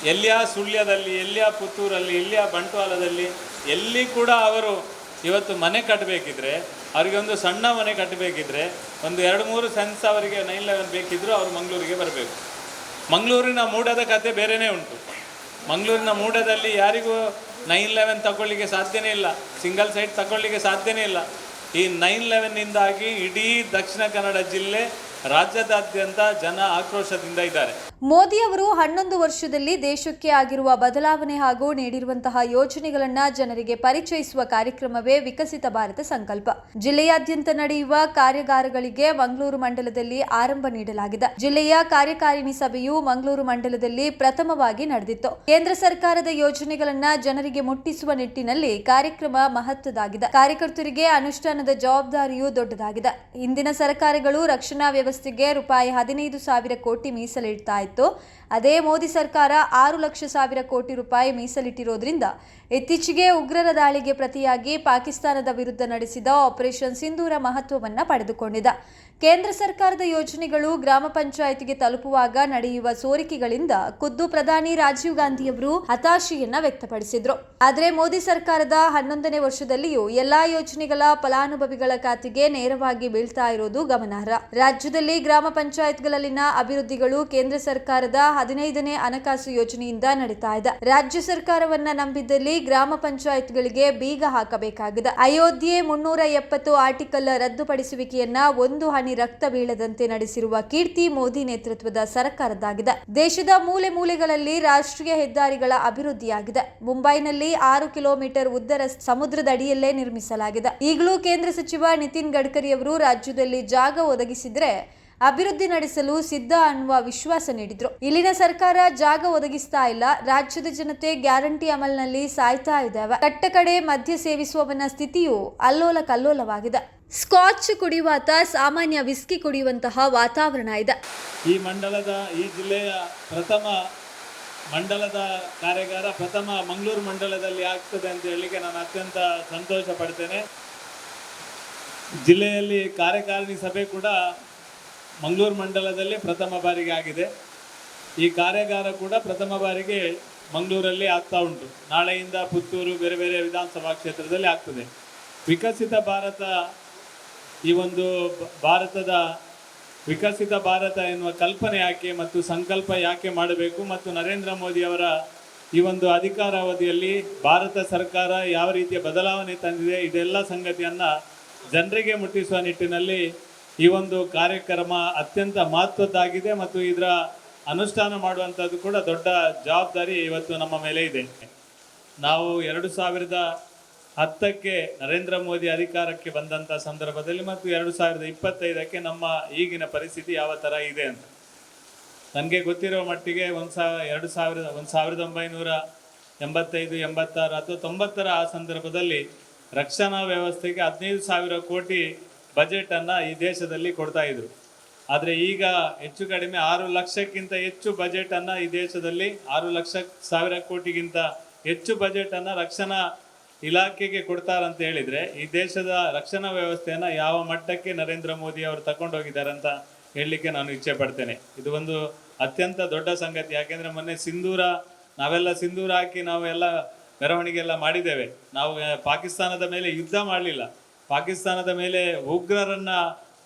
ಎಲ್ಲಿಯ ಸುಳ್ಯದಲ್ಲಿ, ಎಲ್ಲಿಯ ಪುತ್ತೂರಲ್ಲಿ, ಎಲ್ಲಿಯ ಬಂಟ್ವಾಳದಲ್ಲಿ, ಎಲ್ಲಿ ಕೂಡ ಅವರು ಇವತ್ತು ಮನೆ ಕಟ್ಟಬೇಕಿದ್ರೆ ಅವರಿಗೆ ಒಂದು ಸಣ್ಣ ಮನೆ ಕಟ್ಟಬೇಕಿದ್ರೆ ಒಂದು ಎರಡು ಮೂರು ಸೆನ್ಸ್ ಅವರಿಗೆ ನೈನ್ ಲೆವೆನ್ ಬೇಕಿದ್ದರೂ ಅವರು ಮಂಗಳೂರಿಗೆ ಬರಬೇಕು. ಮಂಗಳೂರಿನ ಮೂಡದ ಕತೆ ಬೇರೆಯೇ ಉಂಟು. ಮಂಗಳೂರಿನ ಮೂಡದಲ್ಲಿ ಯಾರಿಗೂ ನೈನ್ ಲೆವೆನ್ ತಗೊಳ್ಳಿಕ್ಕೆ ಸಾಧ್ಯನೇ ಇಲ್ಲ. ಸಿಂಗಲ್ ಸೈಟ್ ತಗೊಳ್ಳಿಕ್ಕೆ ಸಾಧ್ಯನೇ ಇಲ್ಲ. ಈ ನೈನ್ ಲೆವೆನ್ನಿಂದಾಗಿ ಇಡೀ ದಕ್ಷಿಣ ಕನ್ನಡ ಜಿಲ್ಲೆ ರಾಜ್ಯದಾದ್ಯಂತ ಜನ ಆಕ್ರೋಶದಿಂದ ಇದ್ದಾರೆ. ಮೋದಿ ಅವರು ಹನ್ನೊಂದು ವರ್ಷದಲ್ಲಿ ದೇಶಕ್ಕೆ ಆಗಿರುವ ಬದಲಾವಣೆ ಹಾಗೂ ನೀಡಿರುವಂತಹ ಯೋಜನೆಗಳನ್ನ ಜನರಿಗೆ ಪರಿಚಯಿಸುವ ಕಾರ್ಯಕ್ರಮವೇ ವಿಕಸಿತ ಭಾರತ ಸಂಕಲ್ಪ. ಜಿಲ್ಲೆಯಾದ್ಯಂತ ನಡೆಯುವ ಕಾರ್ಯಾಗಾರಗಳಿಗೆ ಮಂಗಳೂರು ಮಂಡಲದಲ್ಲಿ ಆರಂಭ ನೀಡಲಾಗಿದೆ. ಜಿಲ್ಲೆಯ ಕಾರ್ಯಕಾರಿಣಿ ಸಭೆಯು ಮಂಗಳೂರು ಮಂಡಲದಲ್ಲಿ ಪ್ರಥಮವಾಗಿ ನಡೆದಿತ್ತು. ಕೇಂದ್ರ ಸರ್ಕಾರದ ಯೋಜನೆಗಳನ್ನ ಜನರಿಗೆ ಮುಟ್ಟಿಸುವ ನಿಟ್ಟಿನಲ್ಲಿ ಕಾರ್ಯಕ್ರಮ ಮಹತ್ವದಾಗಿದೆ. ಕಾರ್ಯಕರ್ತರಿಗೆ ಅನುಷ್ಠಾನದ ಜವಾಬ್ದಾರಿಯೂ ದೊಡ್ಡದಾಗಿದೆ. ಹಿಂದಿನ ಸರ್ಕಾರಗಳು ರಕ್ಷಣಾ ವ್ಯವಸ್ಥೆಗೆ ರೂಪಾಯಿ ಹದಿನೈದು ಸಾವಿರ ಕೋಟಿ ಮೀಸಲಿಡ್ತಾ ಇತ್ತು ಅದೇ ಮೋದಿ ಸರ್ಕಾರ ಆರು ಲಕ್ಷ ಸಾವಿರ ಕೋಟಿ ರೂಪಾಯಿ ಮೀಸಲಿಟ್ಟಿರೋದ್ರಿಂದ ಇತ್ತೀಚೆಗೆ ಉಗ್ರರ ದಾಳಿಗೆ ಪ್ರತಿಯಾಗಿ ಪಾಕಿಸ್ತಾನದ ವಿರುದ್ಧ ನಡೆಸಿದ ಆಪರೇಷನ್ ಸಿಂಧೂರ ಮಹತ್ವವನ್ನು ಪಡೆದುಕೊಂಡಿದೆ. ಕೇಂದ್ರ ಸರ್ಕಾರದ ಯೋಜನೆಗಳು ಗ್ರಾಮ ಪಂಚಾಯತಿಗೆ ತಲುಪುವಾಗ ನಡೆಯುವ ಸೋರಿಕೆಗಳಿಂದ ಖುದ್ದು ಪ್ರಧಾನಿ ರಾಜೀವ್ ಗಾಂಧಿಯವರು ಹತಾಶೆಯನ್ನ ವ್ಯಕ್ತಪಡಿಸಿದ್ರು. ಆದರೆ ಮೋದಿ ಸರ್ಕಾರದ ಹನ್ನೊಂದನೇ ವರ್ಷದಲ್ಲಿಯೂ ಎಲ್ಲಾ ಯೋಜನೆಗಳ ಫಲಾನುಭವಿಗಳ ಖಾತೆಗೆ ನೇರವಾಗಿ ಬೀಳ್ತಾ ಇರೋದು ಗಮನಾರ್ಹ. ರಾಜ್ಯದಲ್ಲಿ ಗ್ರಾಮ ಪಂಚಾಯತ್ಗಳಲ್ಲಿನ ಅಭಿವೃದ್ಧಿಗಳು ಕೇಂದ್ರ ಸರ್ಕಾರದ ಹದಿನೈದನೇ ಹಣಕಾಸು ಯೋಜನೆಯಿಂದ ನಡೀತಾ ಇದೆ. ರಾಜ್ಯ ಸರ್ಕಾರವನ್ನ ನಂಬಿದ್ದಲ್ಲಿ ಗ್ರಾಮ ಪಂಚಾಯತ್ಗಳಿಗೆ ಬೀಗ ಹಾಕಬೇಕಾಗಿದೆ. ಅಯೋಧ್ಯೆ ಮುನ್ನೂರ ಎಪ್ಪತ್ತು ಆರ್ಟಿಕಲ್ ರದ್ದುಪಡಿಸುವಿಕೆಯನ್ನ ಒಂದು ರಾಜಕಾರಣಿ ರಕ್ತ ಬೀಳದಂತೆ ನಡೆಸಿರುವ ಕೀರ್ತಿ ಮೋದಿ ನೇತೃತ್ವದ ಸರ್ಕಾರದಾಗಿದೆ ದೇಶದ ಮೂಲೆ ಮೂಲೆಗಳಲ್ಲಿ ರಾಷ್ಟ್ರೀಯ ಹೆದ್ದಾರಿಗಳ ಅಭಿವೃದ್ಧಿಯಾಗಿದೆ. ಮುಂಬೈನಲ್ಲಿ ಆರು ಕಿಲೋಮೀಟರ್ ಉದ್ದರ ಸಮುದ್ರದಡಿಯಲ್ಲೇ ನಿರ್ಮಿಸಲಾಗಿದೆ. ಈಗಲೂ ಕೇಂದ್ರ ಸಚಿವ ನಿತಿನ್ ಗಡ್ಕರಿ ಅವರು ರಾಜ್ಯದಲ್ಲಿ ಜಾಗ ಒದಗಿಸಿದ್ರೆ ಅಭಿವೃದ್ಧಿ ನಡೆಸಲು ಸಿದ್ಧ ಅನ್ನುವ ವಿಶ್ವಾಸ ನೀಡಿದ್ರು. ಇಲ್ಲಿನ ಸರ್ಕಾರ ಜಾಗ ಒದಗಿಸ್ತಾ ಇಲ್ಲ. ರಾಜ್ಯದ ಜನತೆ ಗ್ಯಾರಂಟಿ ಅಮಲ್ನಲ್ಲಿ ಸಾಯ್ತಾ ಇದ್ದಾವೆ. ಕಟ್ಟಕಡೆ ಮದ್ಯ ಸೇವಿಸುವವನ ಸ್ಥಿತಿಯು ಅಲ್ಲೋಲ ಕಲ್ಲೋಲವಾಗಿದೆ ಸ್ಕಾಚ್ ಕುಡಿಯುವಾತ, ಸಾಮಾನ್ಯ ವಿಸ್ಕಿ ಕುಡಿಯುವಂತಹ ವಾತಾವರಣ ಇದೆ. ಈ ಮಂಡಲದ, ಈ ಜಿಲ್ಲೆಯ ಪ್ರಥಮ ಮಂಡಲದ ಕಾರ್ಯಾಗಾರ ಪ್ರಥಮ ಮಂಗಳೂರು ಮಂಡಲದಲ್ಲಿ ಆಗ್ತದೆ ಅಂತ ಹೇಳಲಿಕ್ಕೆ ನಾನು ಅತ್ಯಂತ ಸಂತೋಷ ಪಡ್ತೇನೆ. ಜಿಲ್ಲೆಯಲ್ಲಿ ಕಾರ್ಯಕಾರಿಣಿ ಸಭೆ ಕೂಡ ಮಂಗಳೂರು ಮಂಡಲದಲ್ಲಿ ಪ್ರಥಮ ಬಾರಿಗೆ ಆಗಿದೆ. ಈ ಕಾರ್ಯಾಗಾರ ಕೂಡ ಪ್ರಥಮ ಬಾರಿಗೆ ಮಂಗಳೂರಲ್ಲಿ ಆಗ್ತಾ ಉಂಟು. ನಾಳೆಯಿಂದ ಪುತ್ತೂರು, ಬೇರೆ ಬೇರೆ ವಿಧಾನಸಭಾ ಕ್ಷೇತ್ರದಲ್ಲಿ ಆಗ್ತದೆ. ವಿಕಸಿತ ಭಾರತ ಈ ಒಂದು ಭಾರತದ ವಿಕಸಿತ ಭಾರತ ಎನ್ನುವ ಕಲ್ಪನೆ ಯಾಕೆ ಮತ್ತು ಸಂಕಲ್ಪ ಯಾಕೆ ಮಾಡಬೇಕು ಮತ್ತು ನರೇಂದ್ರ ಮೋದಿ ಅವರ ಈ ಒಂದು ಅಧಿಕಾರಾವಧಿಯಲ್ಲಿ ಭಾರತ ಸರ್ಕಾರ ಯಾವ ರೀತಿಯ ಬದಲಾವಣೆ ತಂದಿದೆ, ಇದೆಲ್ಲ ಸಂಗತಿಯನ್ನು ಜನರಿಗೆ ಮುಟ್ಟಿಸುವ ನಿಟ್ಟಿನಲ್ಲಿ ಈ ಒಂದು ಕಾರ್ಯಕ್ರಮ ಅತ್ಯಂತ ಮಹತ್ವದ್ದಾಗಿದೆ ಮತ್ತು ಇದರ ಅನುಷ್ಠಾನ ಮಾಡುವಂಥದ್ದು ಕೂಡ ದೊಡ್ಡ ಜವಾಬ್ದಾರಿ ಇವತ್ತು ನಮ್ಮ ಮೇಲೆ ಇದೆ. ನಾವು ಎರಡು ಸಾವಿರದ ಹತ್ತಕ್ಕೆ ನರೇಂದ್ರ ಮೋದಿ ಅಧಿಕಾರಕ್ಕೆ ಬಂದಂಥ ಸಂದರ್ಭದಲ್ಲಿ ಮತ್ತು ಎರಡು ಸಾವಿರದ ಇಪ್ಪತ್ತೈದಕ್ಕೆ ನಮ್ಮ ಈಗಿನ ಪರಿಸ್ಥಿತಿ ಯಾವ ಥರ ಇದೆ ಅಂತ. ನನಗೆ ಗೊತ್ತಿರೋ ಮಟ್ಟಿಗೆ ಒಂದು ಸಾವಿರ ಎರಡು ಸಾವಿರದ, ಒಂದು ಸಾವಿರದ ಒಂಬೈನೂರ ಎಂಬತ್ತೈದು, ಎಂಬತ್ತಾರು ಅಥವಾ ತೊಂಬತ್ತರ ಆ ಸಂದರ್ಭದಲ್ಲಿ ರಕ್ಷಣಾ ವ್ಯವಸ್ಥೆಗೆ ಹದಿನೈದು ಸಾವಿರ ಕೋಟಿ ಬಜೆಟನ್ನು ಈ ದೇಶದಲ್ಲಿ ಕೊಡ್ತಾ ಇದ್ರು. ಆದರೆ ಈಗ ಹೆಚ್ಚು ಕಡಿಮೆ ಆರು ಲಕ್ಷಕ್ಕಿಂತ ಹೆಚ್ಚು ಬಜೆಟನ್ನು ಈ ದೇಶದಲ್ಲಿ, ಆರು ಲಕ್ಷ ಸಾವಿರ ಕೋಟಿಗಿಂತ ಹೆಚ್ಚು ಬಜೆಟನ್ನು ರಕ್ಷಣಾ ಇಲಾಖೆಗೆ ಕೊಡ್ತಾರಂತ ಹೇಳಿದ್ರೆ ಈ ದೇಶದ ರಕ್ಷಣಾ ವ್ಯವಸ್ಥೆಯನ್ನ ಯಾವ ಮಟ್ಟಕ್ಕೆ ನರೇಂದ್ರ ಮೋದಿ ಅವರು ತಗೊಂಡೋಗಿದ್ದಾರೆ ಅಂತ ಹೇಳಲಿಕ್ಕೆ ನಾನು ಇಚ್ಛೆ ಪಡ್ತೇನೆ. ಇದು ಒಂದು ಅತ್ಯಂತ ದೊಡ್ಡ ಸಂಗತಿ. ಯಾಕೆಂದ್ರೆ ಮೊನ್ನೆ ಸಿಂಧೂರ, ನಾವೆಲ್ಲ ಸಿಂಧೂರ ಹಾಕಿ ನಾವು ಎಲ್ಲ ಮೆರವಣಿಗೆ ಎಲ್ಲ ಮಾಡಿದ್ದೇವೆ. ನಾವು ಪಾಕಿಸ್ತಾನದ ಮೇಲೆ ಯುದ್ಧ ಮಾಡಲಿಲ್ಲ. ಪಾಕಿಸ್ತಾನದ ಮೇಲೆ ಉಗ್ರರನ್ನ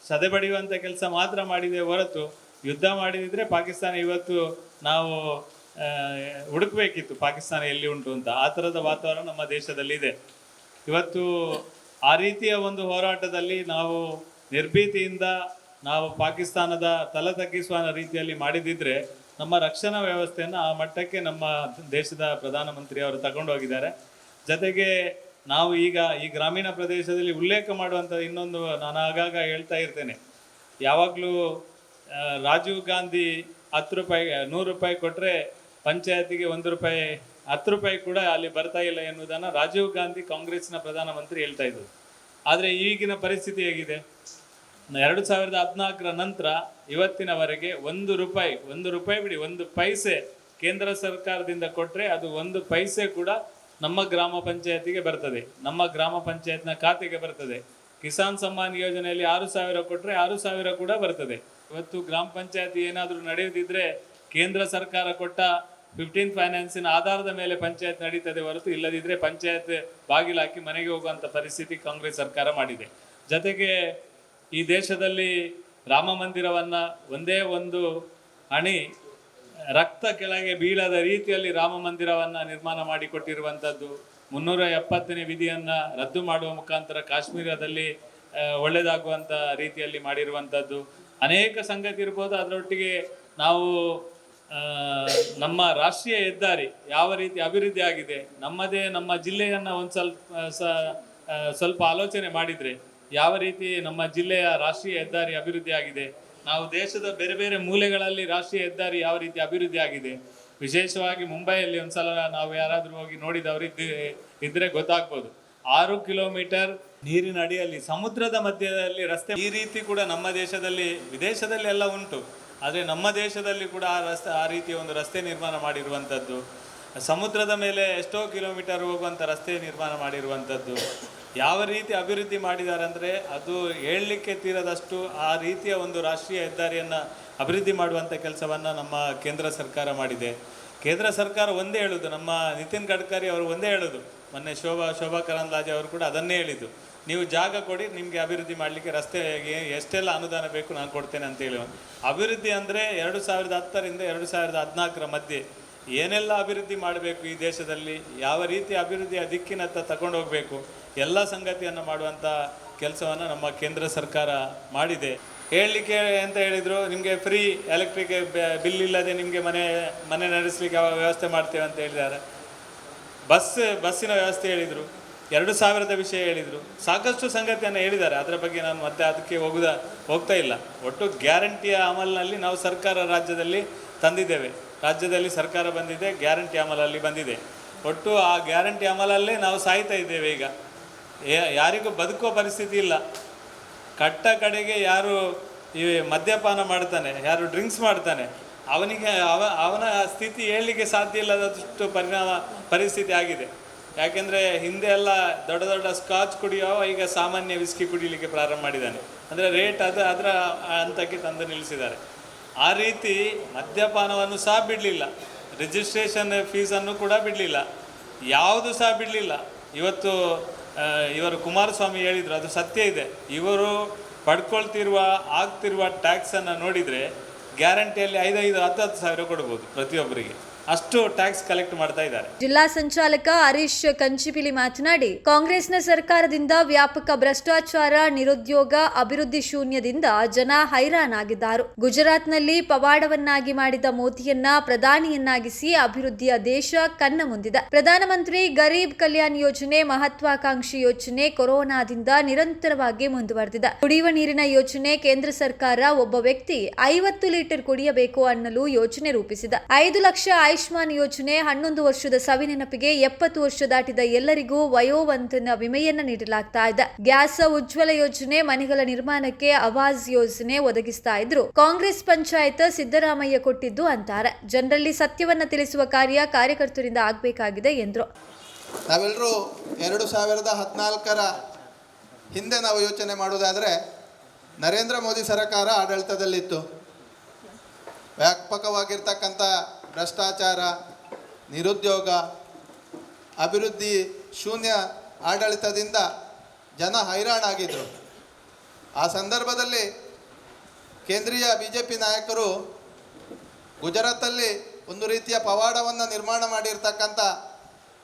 ಸದೆಬಡಿಯುವಂಥ ಕೆಲಸ ಮಾತ್ರ ಮಾಡಿದೆ ಹೊರತು ಯುದ್ಧ ಮಾಡಿದ್ರೆ ಪಾಕಿಸ್ತಾನ ಇವತ್ತು ನಾವು ಹುಡುಕ್ಬೇಕಿತ್ತು. ಪಾಕಿಸ್ತಾನ ಎಲ್ಲಿ ಉಂಟು ಅಂತ. ಆ ಥರದ ವಾತಾವರಣ ನಮ್ಮ ದೇಶದಲ್ಲಿ ಇದೆ. ಇವತ್ತು ಆ ರೀತಿಯ ಒಂದು ಹೋರಾಟದಲ್ಲಿ ನಾವು ನಿರ್ಭೀತಿಯಿಂದ ನಾವು ಪಾಕಿಸ್ತಾನದ ತಲೆ ತಗ್ಗಿಸುವ ರೀತಿಯಲ್ಲಿ ಮಾಡಿದಿದ್ರೆ ನಮ್ಮ ರಕ್ಷಣಾ ವ್ಯವಸ್ಥೆಯನ್ನು ಆ ಮಟ್ಟಕ್ಕೆ ನಮ್ಮ ದೇಶದ ಪ್ರಧಾನಮಂತ್ರಿ ಅವರು ತಗೊಂಡು ಹೋಗಿದ್ದಾರೆ. ಜೊತೆಗೆ ನಾವು ಈಗ ಈ ಗ್ರಾಮೀಣ ಪ್ರದೇಶದಲ್ಲಿ ಉಲ್ಲೇಖ ಮಾಡುವಂಥ ಇನ್ನೊಂದು ನಾನು ಆಗಾಗ ಹೇಳ್ತಾ ಇರ್ತೇನೆ. ಯಾವಾಗಲೂ ರಾಜೀವ್ ಗಾಂಧಿ ಹತ್ತು ರೂಪಾಯಿ, ನೂರು ರೂಪಾಯಿ ಕೊಟ್ಟರೆ ಪಂಚಾಯತಿಗೆ ಒಂದು ರೂಪಾಯಿ, ಹತ್ತು ರೂಪಾಯಿ ಕೂಡ ಅಲ್ಲಿ ಬರ್ತಾ ಇಲ್ಲ ಎನ್ನುವುದನ್ನು ರಾಜೀವ್ ಗಾಂಧಿ ಕಾಂಗ್ರೆಸ್ನ ಪ್ರಧಾನಮಂತ್ರಿ ಹೇಳ್ತಾ ಇದ್ರು. ಆದರೆ ಈಗಿನ ಪರಿಸ್ಥಿತಿ ಹೇಗಿದೆ? ಎರಡು ಸಾವಿರದ ಹದಿನಾಲ್ಕರ ನಂತರ ಇವತ್ತಿನವರೆಗೆ ಒಂದು ರೂಪಾಯಿ ಒಂದು ರೂಪಾಯಿ ಬಿಡಿ, ಒಂದು ಪೈಸೆ ಕೇಂದ್ರ ಸರ್ಕಾರದಿಂದ ಕೊಟ್ಟರೆ ಅದು ಒಂದು ಪೈಸೆ ಕೂಡ ನಮ್ಮ ಗ್ರಾಮ ಪಂಚಾಯತಿಗೆ ಬರ್ತದೆ. ನಮ್ಮ ಗ್ರಾಮ ಪಂಚಾಯತ್ನ ಖಾತೆಗೆ ಬರ್ತದೆ. ಕಿಸಾನ್ ಸಮ್ಮಾನ್ ಯೋಜನೆಯಲ್ಲಿ ಆರು ಸಾವಿರ ಕೊಟ್ಟರೆ ಆರು ಸಾವಿರ ಕೂಡ ಬರ್ತದೆ. ಇವತ್ತು ಗ್ರಾಮ ಪಂಚಾಯತಿ ಏನಾದರೂ ನಡೆಯದಿದ್ರೆ ಕೇಂದ್ರ ಸರ್ಕಾರ ಕೊಟ್ಟ ಫಿಫ್ಟೀನ್ ಫೈನಾನ್ಸಿನ ಆಧಾರದ ಮೇಲೆ ಪಂಚಾಯತ್ ನಡೀತದೆ ಹೊರತು ಇಲ್ಲದಿದ್ದರೆ ಪಂಚಾಯತ್ ಬಾಗಿಲಾಕಿ ಮನೆಗೆ ಹೋಗುವಂಥ ಪರಿಸ್ಥಿತಿ ಕಾಂಗ್ರೆಸ್ ಸರ್ಕಾರ ಮಾಡಿದೆ. ಜೊತೆಗೆ ಈ ದೇಶದಲ್ಲಿ ರಾಮ ಮಂದಿರವನ್ನು ಒಂದೇ ಒಂದು ಹಣಿ ರಕ್ತ ಕೆಳಗೆ ಬೀಳದ ರೀತಿಯಲ್ಲಿ ರಾಮ ಮಂದಿರವನ್ನು ನಿರ್ಮಾಣ ಮಾಡಿಕೊಟ್ಟಿರುವಂಥದ್ದು ಮುನ್ನೂರ ಎಪ್ಪತ್ತನೇ ವಿಧಿಯನ್ನು ರದ್ದು ಮಾಡುವ ಮುಖಾಂತರ ಕಾಶ್ಮೀರದಲ್ಲಿ ಒಳ್ಳೆಯದಾಗುವಂಥ ರೀತಿಯಲ್ಲಿ ಮಾಡಿರುವಂಥದ್ದು ಅನೇಕ ಸಂಗತಿ ಇರ್ಬೋದು, ಅದರೊಟ್ಟಿಗೆ ನಾವು ನಮ್ಮ ರಾಷ್ಟ್ರೀಯ ಹೆದ್ದಾರಿ ಯಾವ ರೀತಿ ಅಭಿವೃದ್ಧಿ ಆಗಿದೆ, ನಮ್ಮದೇ ನಮ್ಮ ಜಿಲ್ಲೆಯನ್ನು ಒಂದು ಸ್ವಲ್ಪ ಸ್ವಲ್ಪ ಆಲೋಚನೆ ಮಾಡಿದರೆ ಯಾವ ರೀತಿ ನಮ್ಮ ಜಿಲ್ಲೆಯ ರಾಷ್ಟ್ರೀಯ ಹೆದ್ದಾರಿ ಅಭಿವೃದ್ಧಿ ಆಗಿದೆ, ನಾವು ದೇಶದ ಬೇರೆ ಬೇರೆ ಮೂಲೆಗಳಲ್ಲಿ ರಾಷ್ಟ್ರೀಯ ಹೆದ್ದಾರಿ ಯಾವ ರೀತಿ ಅಭಿವೃದ್ಧಿ ಆಗಿದೆ, ವಿಶೇಷವಾಗಿ ಮುಂಬೈಯಲ್ಲಿ ಒಂದ್ಸಲ ನಾವು ಯಾರಾದರೂ ಹೋಗಿ ನೋಡಿದವರು ಇದ್ರೆ ಗೊತ್ತಾಗ್ಬೋದು. ಆರು ಕಿಲೋಮೀಟರ್ ನೀರಿನ ಅಡಿಯಲ್ಲಿ, ಸಮುದ್ರದ ಮಧ್ಯದಲ್ಲಿ ರಸ್ತೆ, ಈ ರೀತಿ ಕೂಡ ನಮ್ಮ ದೇಶದಲ್ಲಿ, ವಿದೇಶದಲ್ಲಿ ಎಲ್ಲ ಉಂಟು. ಆದರೆ ನಮ್ಮ ದೇಶದಲ್ಲಿ ಕೂಡ ಆ ರಸ್ತೆ, ಆ ರೀತಿಯ ಒಂದು ರಸ್ತೆ ನಿರ್ಮಾಣ ಮಾಡಿರುವಂಥದ್ದು ಸಮುದ್ರದ ಮೇಲೆ ಎಷ್ಟೋ ಕಿಲೋಮೀಟರ್ ಹೋಗುವಂಥ ರಸ್ತೆ ನಿರ್ಮಾಣ ಮಾಡಿರುವಂಥದ್ದು ಯಾವ ರೀತಿ ಅಭಿವೃದ್ಧಿ ಮಾಡಿದ್ದಾರೆ ಅಂದರೆ ಅದು ಹೇಳಲಿಕ್ಕೆ ತೀರದಷ್ಟು ಆ ರೀತಿಯ ಒಂದು ರಾಷ್ಟ್ರೀಯ ಹೆದ್ದಾರಿಯನ್ನು ಅಭಿವೃದ್ಧಿ ಮಾಡುವಂಥ ಕೆಲಸವನ್ನು ನಮ್ಮ ಕೇಂದ್ರ ಸರ್ಕಾರ ಮಾಡಿದೆ. ಕೇಂದ್ರ ಸರ್ಕಾರ ಒಂದೇ ಹೇಳೋದು, ನಮ್ಮ ನಿತಿನ್ ಗಡ್ಕರಿ ಅವರು ಒಂದೇ ಹೇಳೋದು. ಮೊನ್ನೆ ಶೋಭಾ ಶೋಭಾ ಕರಂದ್ಲಾಜೆ ಅವರು ಕೂಡ ಅದನ್ನೇ ಹೇಳಿದ್ದು. ನೀವು ಜಾಗ ಕೊಡಿ, ನಿಮಗೆ ಅಭಿವೃದ್ಧಿ ಮಾಡಲಿಕ್ಕೆ ರಸ್ತೆಗೆ ಎಷ್ಟೆಲ್ಲ ಅನುದಾನ ಬೇಕು ನಾನು ಕೊಡ್ತೇನೆ ಅಂತ ಹೇಳಿ. ಅಭಿವೃದ್ಧಿ ಅಂದರೆ ಎರಡು ಸಾವಿರದ ಹತ್ತರಿಂದ ಎರಡು ಸಾವಿರದ ಹದಿನಾಲ್ಕರ ಮಧ್ಯೆ ಏನೆಲ್ಲ ಅಭಿವೃದ್ಧಿ ಮಾಡಬೇಕು ಈ ದೇಶದಲ್ಲಿ, ಯಾವ ರೀತಿ ಅಭಿವೃದ್ಧಿಯ ದಿಕ್ಕಿನತ್ತ ತಗೊಂಡು ಹೋಗಬೇಕು, ಎಲ್ಲ ಸಂಗತಿಯನ್ನು ಮಾಡುವಂಥ ಕೆಲಸವನ್ನು ನಮ್ಮ ಕೇಂದ್ರ ಸರ್ಕಾರ ಮಾಡಿದೆ. ಹೇಳಲಿಕ್ಕೆ ಅಂತ ಹೇಳಿದರು, ನಿಮಗೆ ಫ್ರೀ ಎಲೆಕ್ಟ್ರಿಕ್ ಬಿಲ್ ಇಲ್ಲದೆ ನಿಮಗೆ ಮನೆ ಮನೆ ನಡೆಸಲಿಕ್ಕೆ ಯಾವ ವ್ಯವಸ್ಥೆ ಮಾಡ್ತೇವೆ ಅಂತ ಹೇಳಿದ್ದಾರೆ. ಬಸ್, ಬಸ್ಸಿನ ವ್ಯವಸ್ಥೆ ಹೇಳಿದರು. ಎರಡು ಸಾವಿರದ ವಿಷಯ ಹೇಳಿದರು. ಸಾಕಷ್ಟು ಸಂಗತಿಯನ್ನು ಹೇಳಿದ್ದಾರೆ. ಅದರ ಬಗ್ಗೆ ನಾನು ಮತ್ತೆ ಅದಕ್ಕೆ ಹೋಗುದ, ಹೋಗ್ತಾ ಇಲ್ಲ. ಒಟ್ಟು ಗ್ಯಾರಂಟಿಯ ಅಮಲಿನಲ್ಲಿ ನಾವು ಸರ್ಕಾರ ರಾಜ್ಯದಲ್ಲಿ ತಂದಿದ್ದೇವೆ. ರಾಜ್ಯದಲ್ಲಿ ಸರ್ಕಾರ ಬಂದಿದೆ, ಗ್ಯಾರಂಟಿ ಅಮಲಲ್ಲಿ ಬಂದಿದೆ. ಒಟ್ಟು ಆ ಗ್ಯಾರಂಟಿ ಅಮಲಲ್ಲೇ ನಾವು ಸಾಯ್ತಾ ಇದ್ದೇವೆ ಈಗ. ಯಾರಿಗೂ ಬದುಕುವ ಪರಿಸ್ಥಿತಿ ಇಲ್ಲ. ಕಟ್ಟ ಕಡೆಗೆ ಯಾರು ಈ ಮದ್ಯಪಾನ ಮಾಡ್ತಾನೆ, ಯಾರು ಡ್ರಿಂಕ್ಸ್ ಮಾಡ್ತಾನೆ, ಅವನಿಗೆ ಅವ, ಅವನ ಸ್ಥಿತಿ ಹೇಳಲಿಕ್ಕೆ ಸಾಧ್ಯ ಇಲ್ಲದಷ್ಟು ಪರಿಣಾಮ, ಪರಿಸ್ಥಿತಿ ಆಗಿದೆ. ಯಾಕೆಂದರೆ ಹಿಂದೆ ಎಲ್ಲ ದೊಡ್ಡ ದೊಡ್ಡ ಸ್ಕಾಚ್ ಕುಡಿಯೋ ಈಗ ಸಾಮಾನ್ಯ ವಿಸ್ಕಿ ಕುಡಿಲಿಕ್ಕೆ ಪ್ರಾರಂಭ ಮಾಡಿದ್ದಾನೆ. ಅಂದರೆ ರೇಟ್ ಅದು, ಅದರ ಹಂತಕ್ಕೆ ತಂದು ನಿಲ್ಲಿಸಿದ್ದಾರೆ. ಆ ರೀತಿ ಮದ್ಯಪಾನವನ್ನು ಸಹ ಬಿಡಲಿಲ್ಲ. ರಿಜಿಸ್ಟ್ರೇಷನ್ ಫೀಸನ್ನು ಕೂಡ ಬಿಡಲಿಲ್ಲ. ಯಾವುದು ಸಹ ಬಿಡಲಿಲ್ಲ. ಇವತ್ತು ಇವರು ಕುಮಾರಸ್ವಾಮಿ ಹೇಳಿದರು, ಅದು ಸತ್ಯ ಇದೆ. ಇವರು ಪಡ್ಕೊಳ್ತಿರುವ, ಆಗ್ತಿರುವ ಟ್ಯಾಕ್ಸನ್ನು ನೋಡಿದರೆ ಗ್ಯಾರಂಟಿಯಲ್ಲಿ ಐದೈದು ಹತ್ತು ಹತ್ತು ಸಾವಿರ ಕೊಡ್ಬೋದು ಪ್ರತಿಯೊಬ್ಬರಿಗೆ. ಅಷ್ಟು ಟ್ಯಾಕ್ಸ್ ಕಲೆಕ್ಟ್ ಮಾಡ್ತಾ ಇದ್ದಾರೆ. ಜಿಲ್ಲಾ ಸಂಚಾಲಕ ಹರೀಶ್ ಕಂಚಿಪಿಲಿ ಮಾತನಾಡಿ, ಕಾಂಗ್ರೆಸ್ನ ಸರ್ಕಾರದಿಂದ ವ್ಯಾಪಕ ಭ್ರಷ್ಟಾಚಾರ, ನಿರುದ್ಯೋಗ, ಅಭಿವೃದ್ಧಿ ಶೂನ್ಯದಿಂದ ಜನ ಹೈರಾಣಾಗಿದ್ದಾರೆ ಗುಜರಾತ್ನಲ್ಲಿ ಪವಾಡವನ್ನಾಗಿ ಮಾಡಿದ ಮೋದಿಯನ್ನ ಪ್ರಧಾನಿಯನ್ನಾಗಿಸಿ ಅಭಿವೃದ್ಧಿಯ ದೇಶ ಕನ್ನ ಮುಂದಿದೆ. ಪ್ರಧಾನಮಂತ್ರಿ ಗರೀಬ್ ಕಲ್ಯಾಣ್ ಯೋಜನೆ ಮಹತ್ವಾಕಾಂಕ್ಷಿ ಯೋಜನೆ ಕೊರೋನಾದಿಂದ ನಿರಂತರವಾಗಿ ಮುಂದುವರೆದಿದೆ. ಕುಡಿಯುವ ನೀರಿನ ಯೋಜನೆ ಕೇಂದ್ರ ಸರ್ಕಾರ ಒಬ್ಬ ವ್ಯಕ್ತಿ ಐವತ್ತು ಲೀಟರ್ ಕುಡಿಯಬೇಕು ಅನ್ನಲು ಯೋಜನೆ ರೂಪಿಸಿದೆ. ಐದು ಲಕ್ಷ ಆಯುಷ್ಮಾನ್ ಯೋಜನೆ ಹನ್ನೊಂದು ವರ್ಷದ ಸವಿನೆನಪಿಗೆ ಎಪ್ಪತ್ತು ವರ್ಷ ದಾಟಿದ ಎಲ್ಲರಿಗೂ ವಯೋವಂತನ ವಿಮೆಯನ್ನ ನೀಡಲಾಗ್ತಾ ಇದೆ. ಗ್ಯಾಸ್ ಉಜ್ವಲ ಯೋಜನೆ ಮನೆಗಳ ನಿರ್ಮಾಣಕ್ಕೆ ಆವಾಜ್ ಯೋಜನೆ ಒದಗಿಸ್ತಾ ಇದ್ರು. ಕಾಂಗ್ರೆಸ್ ಪಂಚಾಯತ್ ಸಿದ್ದರಾಮಯ್ಯ ಕೊಟ್ಟಿದ್ದು ಅಂತಾರೆ. ಜನರಲ್ಲಿ ಸತ್ಯವನ್ನ ತಿಳಿಸುವ ಕಾರ್ಯ ಕಾರ್ಯಕರ್ತರಿಂದ ಆಗಬೇಕಾಗಿದೆ ಎಂದರು. ನಾವೆಲ್ಲರೂ ಎರಡು ಸಾವಿರದ ಹದಿನಾಲ್ಕರ ಹಿಂದೆ ನಾವು ಯೋಚನೆ ಮಾಡೋದಾದರೆ ನರೇಂದ್ರ ಮೋದಿ ಸರ್ಕಾರ ಆಡಳಿತದಲ್ಲಿತ್ತು. ವ್ಯಾಪಕವಾಗಿರ್ತಕ್ಕಂಥ ಭ್ರಷ್ಟಾಚಾರ, ನಿರುದ್ಯೋಗ, ಅಭಿವೃದ್ಧಿ ಶೂನ್ಯ ಆಡಳಿತದಿಂದ ಜನ ಹೈರಾಣಾಗಿದ್ದರು ಆ ಸಂದರ್ಭದಲ್ಲಿ ಕೇಂದ್ರೀಯ ಬಿ ಜೆ ಪಿ ನಾಯಕರು ಗುಜರಾತಲ್ಲಿ ಒಂದು ರೀತಿಯ ಪವಾಡವನ್ನು ನಿರ್ಮಾಣ ಮಾಡಿರ್ತಕ್ಕಂಥ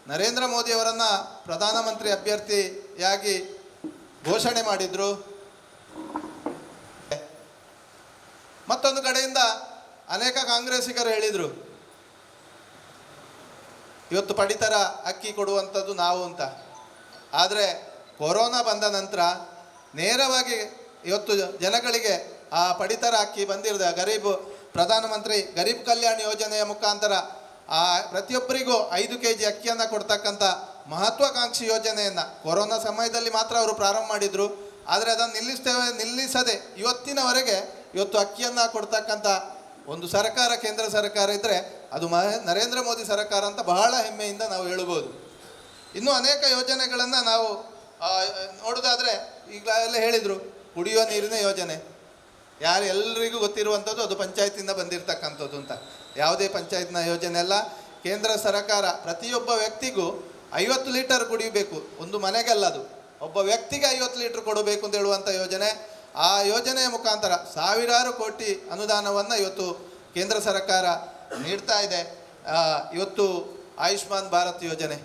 ನರೇಂದ್ರ ಮೋದಿಯವರನ್ನು ಪ್ರಧಾನಮಂತ್ರಿ ಅಭ್ಯರ್ಥಿಯಾಗಿ ಘೋಷಣೆ ಮಾಡಿದರು. ಮತ್ತೊಂದು ಕಡೆಯಿಂದ ಅನೇಕ ಕಾಂಗ್ರೆಸ್ಸಿಗರು ಹೇಳಿದರು. ಇವತ್ತು ಪಡಿತರ ಅಕ್ಕಿ ಕೊಡುವಂಥದ್ದು ನಾವು ಅಂತ. ಆದರೆ ಕೊರೋನಾ ಬಂದ ನಂತರ ನೇರವಾಗಿ ಇವತ್ತು ಜನಗಳಿಗೆ ಆ ಪಡಿತರ ಅಕ್ಕಿ ಬಂದಿರೋದು ಗರೀಬ್, ಪ್ರಧಾನಮಂತ್ರಿ ಗರೀಬ್ ಕಲ್ಯಾಣ ಯೋಜನೆಯ ಮುಖಾಂತರ ಆ ಪ್ರತಿಯೊಬ್ಬರಿಗೂ ಐದು ಕೆ ಜಿ ಅಕ್ಕಿಯನ್ನು ಕೊಡ್ತಕ್ಕಂಥ ಮಹತ್ವಾಕಾಂಕ್ಷಿ ಯೋಜನೆಯನ್ನು ಕೊರೋನಾ ಸಮಯದಲ್ಲಿ ಮಾತ್ರ ಅವರು ಪ್ರಾರಂಭ ಮಾಡಿದರು. ಆದರೆ ಅದನ್ನು ನಿಲ್ಲಿಸ್ತೇವೆ, ನಿಲ್ಲಿಸದೆ ಇವತ್ತಿನವರೆಗೆ ಇವತ್ತು ಅಕ್ಕಿಯನ್ನು ಕೊಡ್ತಕ್ಕಂಥ ಒಂದು ಸರ್ಕಾರ, ಕೇಂದ್ರ ಸರ್ಕಾರ ಇದ್ದರೆ ಅದು ನರೇಂದ್ರ ಮೋದಿ ಸರ್ಕಾರ ಅಂತ ಬಹಳ ಹೆಮ್ಮೆಯಿಂದ ನಾವು ಹೇಳ್ಬೋದು ಇನ್ನೂ ಅನೇಕ ಯೋಜನೆಗಳನ್ನು ನಾವು ನೋಡೋದಾದರೆ ಈಗಲೇ ಹೇಳಿದರು ಕುಡಿಯುವ ನೀರಿನ ಯೋಜನೆ. ಯಾರು ಎಲ್ರಿಗೂ ಗೊತ್ತಿರುವಂಥದ್ದು ಅದು ಪಂಚಾಯತಿಂದ ಬಂದಿರತಕ್ಕಂಥದ್ದು ಅಂತ. ಯಾವುದೇ ಪಂಚಾಯತ್ನ ಯೋಜನೆ ಅಲ್ಲ. ಕೇಂದ್ರ ಸರ್ಕಾರ ಪ್ರತಿಯೊಬ್ಬ ವ್ಯಕ್ತಿಗೂ ಐವತ್ತು ಲೀಟರ್ ಕುಡಿಬೇಕು. ಒಂದು ಮನೆಗಲ್ಲ ಅದು ಒಬ್ಬ ವ್ಯಕ್ತಿಗೆ ಐವತ್ತು ಲೀಟರ್ ಕೊಡಬೇಕು ಅಂತ ಹೇಳುವಂಥ ಯೋಜನೆ. ಆ ಯೋಜನೆಯ ಮುಖಾಂತರ ಸಾವಿರಾರು ಕೋಟಿ ಅನುದಾನವನ್ನು ಇವತ್ತು ಕೇಂದ್ರ ಸರ್ಕಾರ ನೀಡ್ತಾ ಇದೆ. ಇವತ್ತು ಆಯುಷ್ಮಾನ್ ಭಾರತ್ ಯೋಜನೆ.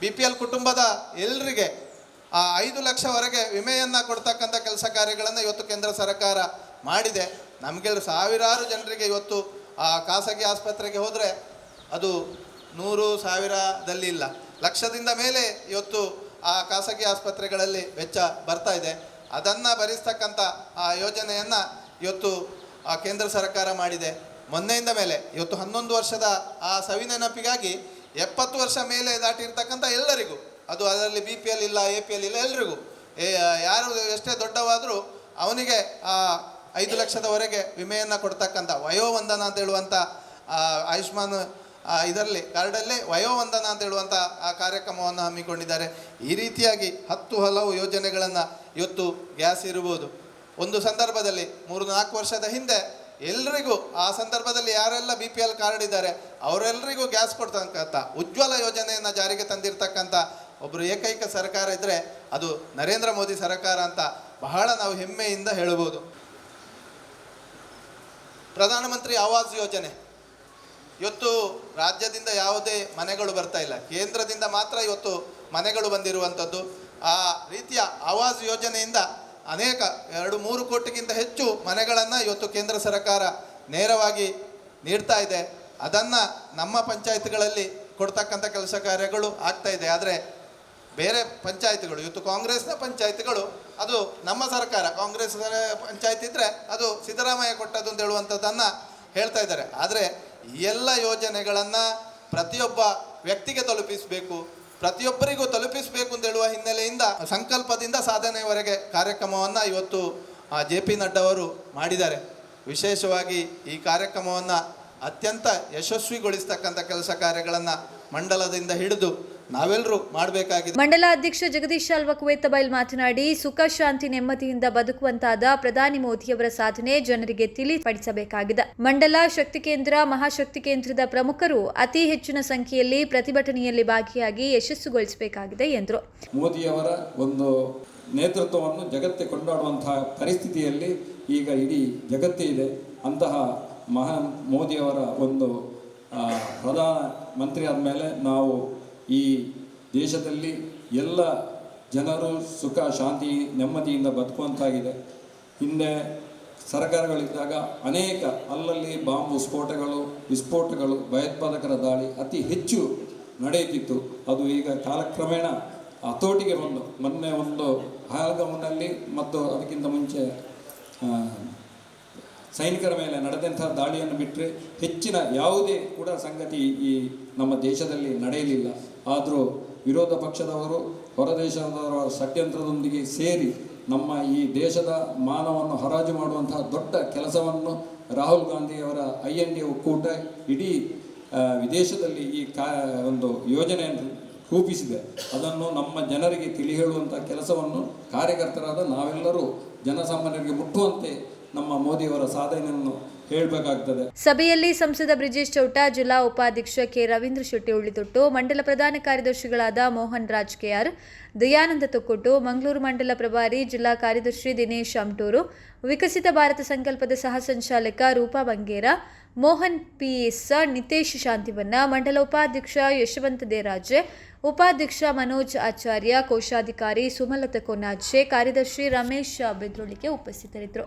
ಬಿ ಪಿ ಎಲ್ ಕುಟುಂಬದ ಎಲ್ಲರಿಗೆ ಆ ಐದು ಲಕ್ಷವರೆಗೆ ವಿಮೆಯನ್ನು ಕೊಡ್ತಕ್ಕಂಥ ಕೆಲಸ ಕಾರ್ಯಗಳನ್ನು ಇವತ್ತು ಕೇಂದ್ರ ಸರ್ಕಾರ ಮಾಡಿದೆ. ನಮಗೆ ಸಾವಿರಾರು ಜನರಿಗೆ ಇವತ್ತು ಆ ಖಾಸಗಿ ಆಸ್ಪತ್ರೆಗೆ ಹೋದರೆ ಅದು ನೂರು ಸಾವಿರದಲ್ಲಿ ಇಲ್ಲ. ಲಕ್ಷದಿಂದ ಮೇಲೆ ಇವತ್ತು ಆ ಖಾಸಗಿ ಆಸ್ಪತ್ರೆಗಳಲ್ಲಿ ವೆಚ್ಚ ಬರ್ತಾ ಇದೆ. ಅದನ್ನು ಭರಿಸ್ತಕ್ಕಂಥ ಆ ಯೋಜನೆಯನ್ನು ಇವತ್ತು ಕೇಂದ್ರ ಸರ್ಕಾರ ಮಾಡಿದೆ. ಮೊನ್ನೆಯಿಂದ ಮೇಲೆ, ಇವತ್ತು ಹನ್ನೊಂದು ವರ್ಷದ ಆ ಸವಿನೆನಪಿಗಾಗಿ ಎಪ್ಪತ್ತು ವರ್ಷ ಮೇಲೆ ದಾಟಿರ್ತಕ್ಕಂಥ ಎಲ್ಲರಿಗೂ, ಅದು ಅದರಲ್ಲಿ ಬಿ ಪಿ ಎಲ್ ಇಲ್ಲ, ಎ ಪಿ ಎಲ್ ಇಲ್ಲ, ಎಲ್ರಿಗೂ ಯಾರು ಎಷ್ಟೇ ದೊಡ್ಡವಾದರೂ ಅವನಿಗೆ ಐದು ಲಕ್ಷದವರೆಗೆ ವಿಮೆಯನ್ನು ಕೊಡ್ತಕ್ಕಂಥ ವಯೋವಂದನ ಅಂತ ಹೇಳುವಂಥ ಆಯುಷ್ಮಾನ್ ಇದರಲ್ಲಿ ಕಾರ್ಡಲ್ಲೇ ವಯೋವಂದನ ಅಂತ ಹೇಳುವಂಥ ಆ ಕಾರ್ಯಕ್ರಮವನ್ನು ಹಮ್ಮಿಕೊಂಡಿದ್ದಾರೆ. ಈ ರೀತಿಯಾಗಿ ಹತ್ತು ಹಲವು ಯೋಜನೆಗಳನ್ನು ಇವತ್ತು ಗ್ಯಾಸ್ ಇರ್ಬೋದು ಒಂದು ಸಂದರ್ಭದಲ್ಲಿ ಮೂರು ನಾಲ್ಕು ವರ್ಷದ ಹಿಂದೆ ಎಲ್ರಿಗೂ, ಆ ಸಂದರ್ಭದಲ್ಲಿ ಯಾರೆಲ್ಲ ಬಿ ಪಿ ಎಲ್ ಕಾರ್ಡ್ ಇದ್ದಾರೆ ಅವರೆಲ್ಲರಿಗೂ ಗ್ಯಾಸ್ ಕೊಡ್ತಕ್ಕಂಥ ಉಜ್ವಲ ಯೋಜನೆಯನ್ನು ಜಾರಿಗೆ ತಂದಿರತಕ್ಕಂಥ ಒಬ್ಬರು ಏಕೈಕ ಸರ್ಕಾರ ಇದ್ದರೆ ಅದು ನರೇಂದ್ರ ಮೋದಿ ಸರ್ಕಾರ ಅಂತ ಬಹಳ ನಾವು ಹೆಮ್ಮೆಯಿಂದ ಹೇಳಬಹುದು. ಪ್ರಧಾನಮಂತ್ರಿ ಆವಾಸ್ ಯೋಜನೆ. ಇವತ್ತು ರಾಜ್ಯದಿಂದ ಯಾವುದೇ ಮನೆಗಳು ಬರ್ತಾ ಇಲ್ಲ. ಕೇಂದ್ರದಿಂದ ಮಾತ್ರ ಇವತ್ತು ಮನೆಗಳು ಬಂದಿರುವಂಥದ್ದು. ಆ ರೀತಿಯ ಆವಾಸ್ ಯೋಜನೆಯಿಂದ ಅನೇಕ ಎರಡು ಮೂರು ಕೋಟಿಗಿಂತ ಹೆಚ್ಚು ಮನೆಗಳನ್ನು ಇವತ್ತು ಕೇಂದ್ರ ಸರ್ಕಾರ ನೇರವಾಗಿ ನೀಡ್ತಾ ಇದೆ. ಅದನ್ನು ನಮ್ಮ ಪಂಚಾಯತ್ಗಳಲ್ಲಿ ಕೊಡ್ತಕ್ಕಂಥ ಕೆಲಸ ಕಾರ್ಯಗಳು ಆಗ್ತಾ ಇದೆ. ಆದರೆ ಬೇರೆ ಪಂಚಾಯತ್ಗಳು, ಇವತ್ತು ಕಾಂಗ್ರೆಸ್ನ ಪಂಚಾಯತ್ಗಳು, ಅದು ನಮ್ಮ ಸರ್ಕಾರ ಕಾಂಗ್ರೆಸ್ ಪಂಚಾಯತ್ ಇದ್ದರೆ ಅದು ಸಿದ್ದರಾಮಯ್ಯ ಕೊಟ್ಟದ್ದು ಅಂತ ಹೇಳುವಂಥದ್ದನ್ನು ಹೇಳ್ತಾ ಇದ್ದಾರೆ. ಆದರೆ ಎಲ್ಲ ಯೋಜನೆಗಳನ್ನು ಪ್ರತಿಯೊಬ್ಬ ವ್ಯಕ್ತಿಗೆ ತಲುಪಿಸಬೇಕು, ಪ್ರತಿಯೊಬ್ಬರಿಗೂ ತಲುಪಿಸಬೇಕು ಅಂತ ಹೇಳುವ ಹಿನ್ನೆಲೆಯಿಂದ ಸಂಕಲ್ಪದಿಂದ ಸಾಧನೆಯವರೆಗೆ ಕಾರ್ಯಕ್ರಮವನ್ನು ಇವತ್ತು ಜೆ ಪಿ ನಡ್ಡವರು ಮಾಡಿದ್ದಾರೆ. ವಿಶೇಷವಾಗಿ ಈ ಕಾರ್ಯಕ್ರಮವನ್ನು ಅತ್ಯಂತ ಯಶಸ್ವಿಗೊಳಿಸ್ತಕ್ಕಂಥ ಕೆಲಸ ಕಾರ್ಯಗಳನ್ನು ಮಂಡಲದಿಂದ ಹಿಡಿದು ನಾವೆಲ್ಲರೂ ಮಾಡಬೇಕಾಗಿದೆ. ಮಂಡಲ ಅಧ್ಯಕ್ಷ ಜಗದೀಶ್ ಅಲ್ವ ಕುವೇತಬೈಲ್ ಮಾತನಾಡಿ ಸುಖ ಶಾಂತಿ ನೆಮ್ಮದಿಯಿಂದ ಬದುಕುವಂತಾದ ಪ್ರಧಾನಿ ಮೋದಿಯವರ ಸಾಧನೆ ಜನರಿಗೆ ತಿಳಿಪಡಿಸಬೇಕಾಗಿದೆ. ಮಂಡಲ ಶಕ್ತಿ ಕೇಂದ್ರ ಮಹಾಶಕ್ತಿ ಕೇಂದ್ರದ ಪ್ರಮುಖರು ಅತಿ ಹೆಚ್ಚಿನ ಸಂಖ್ಯೆಯಲ್ಲಿ ಪ್ರತಿಭಟನೆಯಲ್ಲಿ ಭಾಗಿಯಾಗಿ ಯಶಸ್ಸುಗೊಳಿಸಬೇಕಾಗಿದೆ ಎಂದರು. ಮೋದಿಯವರ ಒಂದು ನೇತೃತ್ವವನ್ನು ಜಗತ್ತೇ ಕೊಂಡಾಡುವಂತಹ ಪರಿಸ್ಥಿತಿಯಲ್ಲಿ ಈಗ ಇಡೀ ಜಗತ್ತೇ ಇದೆ. ಅಂತಹ ಮಹಾನ್ ಮೋದಿಯವರ ಒಂದು ಪ್ರಧಾನ ಮಂತ್ರಿ ಆದಮೇಲೆ ನಾವು ಈ ದೇಶದಲ್ಲಿ ಎಲ್ಲ ಜನರು ಸುಖ, ಶಾಂತಿ, ನೆಮ್ಮದಿಯಿಂದ ಬದುಕುವಂತಾಗಿದೆ. ಹಿಂದೆ ಸರ್ಕಾರಗಳಿದ್ದಾಗ ಅನೇಕ ಅಲ್ಲಲ್ಲಿ ಬಾಂಬು ಸ್ಫೋಟಗಳು, ವಿಸ್ಫೋಟಗಳು, ಭಯೋತ್ಪಾದಕರ ದಾಳಿ ಅತಿ ಹೆಚ್ಚು ನಡೆಯುತ್ತಿತ್ತು. ಅದು ಈಗ ಕಾಲಕ್ರಮೇಣ ಹತೋಟಿಗೆ ಬಂದು, ಮೊನ್ನೆ ಒಂದು ಹಾಲ್ಗೌನಲ್ಲಿ ಮತ್ತು ಅದಕ್ಕಿಂತ ಮುಂಚೆ ಸೈನಿಕರ ಮೇಲೆ ನಡೆದಂತಹ ದಾಳಿಯನ್ನು ಬಿಟ್ಟರೆ ಹೆಚ್ಚಿನ ಯಾವುದೇ ಕೂಡ ಸಂಗತಿ ಈ ನಮ್ಮ ದೇಶದಲ್ಲಿ ನಡೆಯಲಿಲ್ಲ. ಆದರೂ ವಿರೋಧ ಪಕ್ಷದವರು, ಹೊರದೇಶದವರ ಷಡ್ಯಂತ್ರದೊಂದಿಗೆ ಸೇರಿ ನಮ್ಮ ಈ ದೇಶದ ಮಾನವನ್ನು ಹರಾಜು ಮಾಡುವಂತಹ ದೊಡ್ಡ ಕೆಲಸವನ್ನು ರಾಹುಲ್ ಗಾಂಧಿಯವರ ಐ ಎನ್ ಡಿ ಒಕ್ಕೂಟ ಇಡೀ ವಿದೇಶದಲ್ಲಿ ಈ ಕಾ, ಒಂದು ಯೋಜನೆಯನ್ನು ರೂಪಿಸಿದೆ. ಅದನ್ನು ನಮ್ಮ ಜನರಿಗೆ ತಿಳಿ ಹೇಳುವಂಥ ಕೆಲಸವನ್ನು ಕಾರ್ಯಕರ್ತರಾದ ನಾವೆಲ್ಲರೂ ಜನಸಾಮಾನ್ಯರಿಗೆ ಮುಟ್ಟುವಂತೆ ನಮ್ಮ ಮೋದಿಯವರ ಸಾಧನೆಯನ್ನು ಹೇಳಬೇಕಾಗ್ತದೆ. ಸಭೆಯಲ್ಲಿ ಸಂಸದ ಬ್ರಿಜೇಶ್ ಚೌಟ, ಜಿಲ್ಲಾ ಉಪಾಧ್ಯಕ್ಷ ಕೆ. ರವೀಂದ್ರ ಶೆಟ್ಟಿ ಉಳಿದೊಟ್ಟು ಮಂಡಲ ಪ್ರಧಾನ ಕಾರ್ಯದರ್ಶಿಗಳಾದ ಮೋಹನ್ ರಾಜ್ ಕೆಆರ್ ದಯಾನಂದ ತೊಕ್ಕೊಟ್ಟು, ಮಂಗಳೂರು ಮಂಡಲ ಪ್ರಭಾರಿ ಜಿಲ್ಲಾ ಕಾರ್ಯದರ್ಶಿ ದಿನೇಶ್ ಅಮ್ಟೂರು, ವಿಕಸಿತ ಭಾರತ ಸಂಕಲ್ಪದ ಸಹ ಸಂಚಾಲಕ ರೂಪಾ ಬಂಗೇರ, ಮೋಹನ್ ಪಿಎಸ್ ನಿತೇಶ್ ಶಾಂತಿವನ್ನ, ಮಂಡಲ ಉಪಾಧ್ಯಕ್ಷ ಯಶವಂತ ದೇರಾಜೆ, ಉಪಾಧ್ಯಕ್ಷ ಮನೋಜ್ ಆಚಾರ್ಯ, ಕೋಶಾಧಿಕಾರಿ ಸುಮಲತಾ ಕೊನಾಜೆ, ಕಾರ್ಯದರ್ಶಿ ರಮೇಶ್ ಬೆದ್ರೋಳಿಗೆ ಉಪಸ್ಥಿತರಿದ್ದರು.